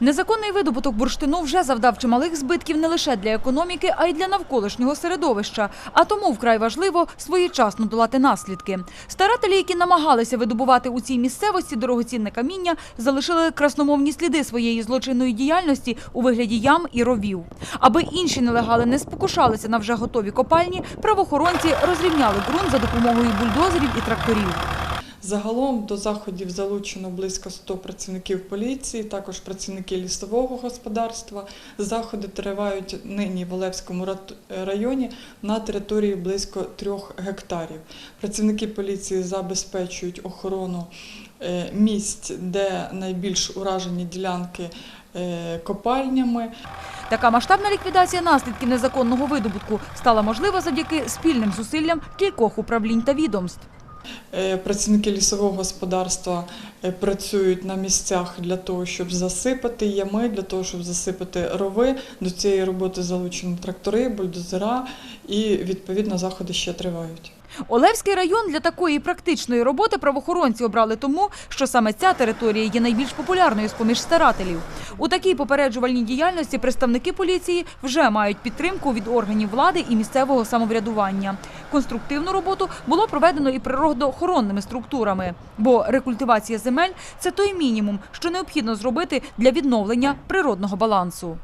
Незаконний видобуток бурштину вже завдав чималих збитків не лише для економіки, а й для навколишнього середовища. А тому вкрай важливо своєчасно долати наслідки. Старателі, які намагалися видобувати у цій місцевості дорогоцінне каміння, залишили красномовні сліди своєї злочинної діяльності у вигляді ям і ровів. Аби інші нелегали не спокушалися на вже готові копальні, правоохоронці розрівняли ґрунт за допомогою бульдозерів і тракторів. Загалом до заходів залучено близько 100 працівників поліції, також працівники лісового господарства. Заходи тривають нині в Олевському районі на території близько трьох гектарів. Працівники поліції забезпечують охорону е, місць, де найбільш уражені ділянки е, копальнями. Така масштабна ліквідація наслідків незаконного видобутку стала можлива завдяки спільним зусиллям кількох управлінь та відомств. Е, Працівники лісового господарства е, працюють на місцях для того, щоб засипати ями, для того, щоб засипати рови. До цієї роботи залучені трактори, бульдозера і відповідно заходи ще тривають. Олевський район для такої практичної роботи правоохоронці обрали тому, що саме ця територія є найбільш популярною з-поміж старателів. У такій попереджувальній діяльності представники поліції вже мають підтримку від органів влади і місцевого самоврядування. Конструктивну роботу було проведено і природоохоронними структурами, бо рекультивація земель це той мінімум, що необхідно зробити для відновлення природного балансу.